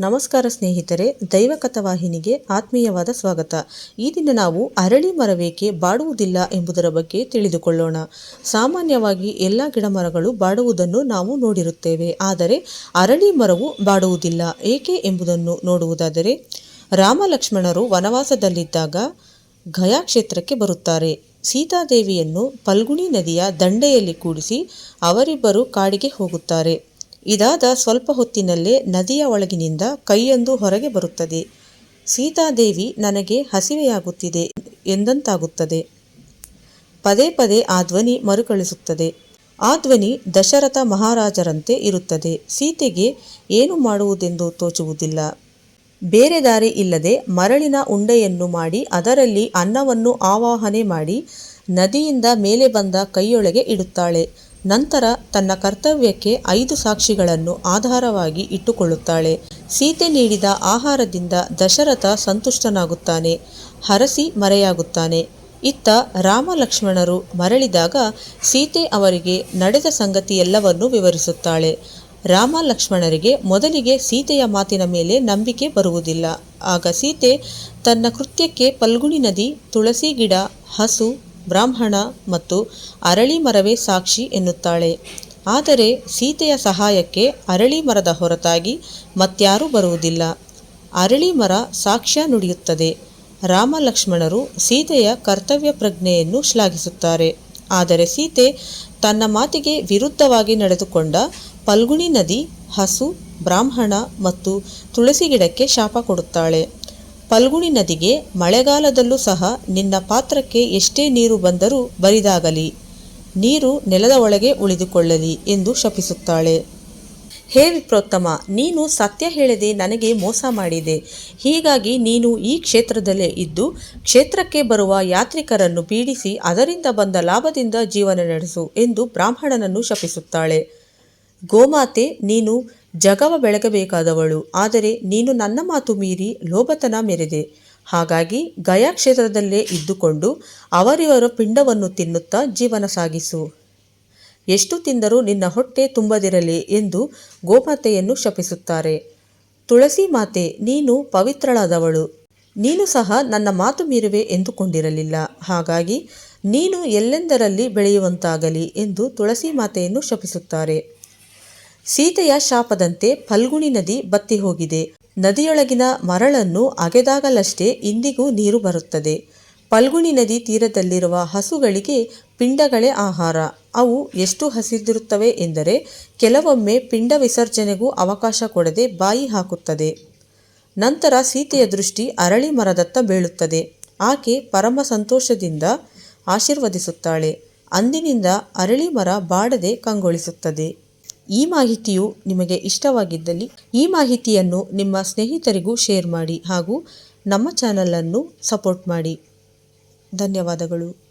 ನಮಸ್ಕಾರ ಸ್ನೇಹಿತರೆ ದೈವಕಥ ವಾಹಿನಿಗೆ ಆತ್ಮೀಯವಾದ ಸ್ವಾಗತ. ಈ ದಿನ ನಾವು ಅರಳಿ ಮರವೇಕೆ ಬಾಡುವುದಿಲ್ಲ ಎಂಬುದರ ಬಗ್ಗೆ ತಿಳಿದುಕೊಳ್ಳೋಣ. ಸಾಮಾನ್ಯವಾಗಿ ಎಲ್ಲ ಗಿಡಮರಗಳು ಬಾಡುವುದನ್ನು ನಾವು ನೋಡಿರುತ್ತೇವೆ. ಆದರೆ ಅರಳಿ ಮರವು ಬಾಡುವುದಿಲ್ಲ. ಏಕೆ ಎಂಬುದನ್ನು ನೋಡುವುದಾದರೆ ರಾಮ ಲಕ್ಷ್ಮಣರು ವನವಾಸದಲ್ಲಿದ್ದಾಗ ಗಯಾ ಕ್ಷೇತ್ರಕ್ಕೆ ಬರುತ್ತಾರೆ. ಸೀತಾದೇವಿಯನ್ನು ಫಲ್ಗುಣಿ ನದಿಯ ದಂಡೆಯಲ್ಲಿ ಕೂಡಿಸಿ ಅವರಿಬ್ಬರು ಕಾಡಿಗೆ ಹೋಗುತ್ತಾರೆ. ಇದಾದ ಸ್ವಲ್ಪ ಹೊತ್ತಿನಲ್ಲೇ ನದಿಯ ಒಳಗಿನಿಂದ ಕೈಯೊಂದು ಹೊರಗೆ ಬರುತ್ತದೆ. ಸೀತಾದೇವಿ, ನನಗೆ ಹಸಿವೆಯಾಗುತ್ತಿದೆ ಎಂದಂತಾಗುತ್ತದೆ. ಪದೇ ಪದೇ ಆ ಧ್ವನಿ ಮರುಕಳಿಸುತ್ತದೆ. ಆ ಧ್ವನಿ ದಶರಥ ಮಹಾರಾಜರಂತೆ ಇರುತ್ತದೆ. ಸೀತೆಗೆ ಏನು ಮಾಡುವುದೆಂದು ತೋಚುವುದಿಲ್ಲ. ಬೇರೆ ದಾರಿ ಇಲ್ಲದೆ ಮರಳಿನ ಉಂಡೆಯನ್ನು ಮಾಡಿ ಅದರಲ್ಲಿ ಅನ್ನವನ್ನು ಆವಾಹನೆ ಮಾಡಿ ನದಿಯಿಂದ ಮೇಲೆ ಬಂದ ಕೈಯೊಳಗೆ ಇಡುತ್ತಾಳೆ. ನಂತರ ತನ್ನ ಕರ್ತವ್ಯಕ್ಕೆ ಐದು ಸಾಕ್ಷಿಗಳನ್ನು ಆಧಾರವಾಗಿ ಇಟ್ಟುಕೊಳ್ಳುತ್ತಾಳೆ. ಸೀತೆ ನೀಡಿದ ಆಹಾರದಿಂದ ದಶರಥ ಸಂತುಷ್ಟನಾಗುತ್ತಾನೆ, ಹರಸಿ ಮರೆಯಾಗುತ್ತಾನೆ. ಇತ್ತ ರಾಮ ಲಕ್ಷ್ಮಣರು ಮರಳಿದಾಗ ಸೀತೆ ಅವರಿಗೆ ನಡೆದ ಸಂಗತಿಯೆಲ್ಲವನ್ನು ವಿವರಿಸುತ್ತಾಳೆ. ರಾಮ ಲಕ್ಷ್ಮಣರಿಗೆ ಮೊದಲಿಗೆ ಸೀತೆಯ ಮಾತಿನ ಮೇಲೆ ನಂಬಿಕೆ ಬರುವುದಿಲ್ಲ. ಆಗ ಸೀತೆ ತನ್ನ ಕೃತ್ಯಕ್ಕೆ ಪಲ್ಗುಣಿ ನದಿ, ತುಳಸಿ ಗಿಡ, ಹಸು ಬ್ರಾಹ್ಮಣ ಮತ್ತು ಅರಳಿ ಮರವೇ ಸಾಕ್ಷಿ ಎನ್ನುತ್ತಾಳೆ. ಆದರೆ ಸೀತೆಯ ಸಹಾಯಕ್ಕೆ ಅರಳಿ ಮರದ ಹೊರತಾಗಿ ಮತ್ಯಾರೂ ಬರುವುದಿಲ್ಲ. ಅರಳಿ ಮರ ಸಾಕ್ಷ್ಯ ನುಡಿಯುತ್ತದೆ. ರಾಮ ಲಕ್ಷ್ಮಣರು ಸೀತೆಯ ಕರ್ತವ್ಯ ಪ್ರಜ್ಞೆಯನ್ನು ಶ್ಲಾಘಿಸುತ್ತಾರೆ. ಆದರೆ ಸೀತೆ ತನ್ನ ಮಾತಿಗೆ ವಿರುದ್ಧವಾಗಿ ನಡೆದುಕೊಂಡ ಪಲ್ಗುಣಿ ನದಿ, ಹಸು, ಬ್ರಾಹ್ಮಣ ಮತ್ತು ತುಳಸಿ ಗಿಡಕ್ಕೆ ಶಾಪ ಕೊಡುತ್ತಾಳೆ. ಪಲ್ಗುಣಿ ನದಿಗೆ ಮಳೆಗಾಲದಲ್ಲೂ ಸಹ ನಿನ್ನ ಪಾತ್ರಕ್ಕೆ ಎಷ್ಟೇ ನೀರು ಬಂದರೂ ಬರಿದಾಗಲಿ. ನೀರು ನೆಲದ ಒಳಗೆ ಉಳಿದುಕೊಳ್ಳಲಿ ಎಂದು ಶಪಿಸುತ್ತಾಳೆ. ಹೇ ವಿಪ್ರೋತ್ತಮ, ನೀನು ಸತ್ಯ ಹೇಳದೆ ನನಗೆ ಮೋಸ ಮಾಡಿದೆ. ಹೀಗಾಗಿ ನೀನು ಈ ಕ್ಷೇತ್ರದಲ್ಲೇ ಇದ್ದು ಕ್ಷೇತ್ರಕ್ಕೆ ಬರುವ ಯಾತ್ರಿಕರನ್ನು ಪೀಡಿಸಿ ಅದರಿಂದ ಬಂದ ಲಾಭದಿಂದ ಜೀವನ ನಡೆಸು ಎಂದು ಬ್ರಾಹ್ಮಣನನ್ನು ಶಪಿಸುತ್ತಾಳೆ. ಗೋಮಾತೆ, ನೀನು ಜಗವ ಬೆಳಗಬೇಕಾದವಳು. ಆದರೆ ನೀನು ನನ್ನ ಮಾತು ಮೀರಿ ಲೋಭತನ ಮೆರೆದೆ. ಹಾಗಾಗಿ ಗಯಾ ಕ್ಷೇತ್ರದಲ್ಲೇ ಇದ್ದುಕೊಂಡು ಅವರಿವರ ಪಿಂಡವನ್ನು ತಿನ್ನುತ್ತಾ ಜೀವನ ಸಾಗಿಸು. ಎಷ್ಟು ತಿಂದರೂ ನಿನ್ನ ಹೊಟ್ಟೆ ತುಂಬದಿರಲಿ ಎಂದು ಗೋಮಾತೆಯನ್ನು ಶಪಿಸುತ್ತಾರೆ. ತುಳಸಿ ಮಾತೆ, ನೀನು ಪವಿತ್ರಳಾದವಳು. ನೀನು ಸಹ ನನ್ನ ಮಾತು ಮೀರುವೆ ಎಂದುಕೊಂಡಿರಲಿಲ್ಲ. ಹಾಗಾಗಿ ನೀನು ಎಲ್ಲೆಂದರಲ್ಲಿ ಬೆಳೆಯುವಂತಾಗಲಿ ಎಂದು ತುಳಸಿ ಮಾತೆಯನ್ನು ಶಪಿಸುತ್ತಾರೆ. ಸೀತೆಯ ಶಾಪದಂತೆ ಫಲ್ಗುಣಿ ನದಿ ಬತ್ತಿ ಹೋಗಿದೆ. ನದಿಯೊಳಗಿನ ಮರಳನ್ನು ಅಗೆದಾಗಲಷ್ಟೇ ಇಂದಿಗೂ ನೀರು ಬರುತ್ತದೆ. ಫಲ್ಗುಣಿ ನದಿ ತೀರದಲ್ಲಿರುವ ಹಸುಗಳಿಗೆ ಪಿಂಡಗಳೇ ಆಹಾರ. ಅವು ಎಷ್ಟು ಹಸಿದಿರುತ್ತವೆ ಎಂದರೆ ಕೆಲವೊಮ್ಮೆ ಪಿಂಡ ವಿಸರ್ಜನೆಗೂ ಅವಕಾಶ ಕೊಡದೆ ಬಾಯಿ ಹಾಕುತ್ತದೆ. ನಂತರ ಸೀತೆಯ ದೃಷ್ಟಿ ಅರಳಿ ಮರದತ್ತ ಬೀಳುತ್ತದೆ. ಆಕೆ ಪರಮ ಸಂತೋಷದಿಂದ ಆಶೀರ್ವದಿಸುತ್ತಾಳೆ. ಅಂದಿನಿಂದ ಅರಳಿ ಮರ ಬಾಡದೆ ಕಂಗೊಳಿಸುತ್ತದೆ. ಈ ಮಾಹಿತಿಯು ನಿಮಗೆ ಇಷ್ಟವಾಗಿದ್ದಲ್ಲಿ ಈ ಮಾಹಿತಿಯನ್ನು ನಿಮ್ಮ ಸ್ನೇಹಿತರಿಗೂ ಶೇರ್ ಮಾಡಿ ಹಾಗೂ ನಮ್ಮ ಚಾನಲನ್ನು ಸಪೋರ್ಟ್ ಮಾಡಿ. ಧನ್ಯವಾದಗಳು.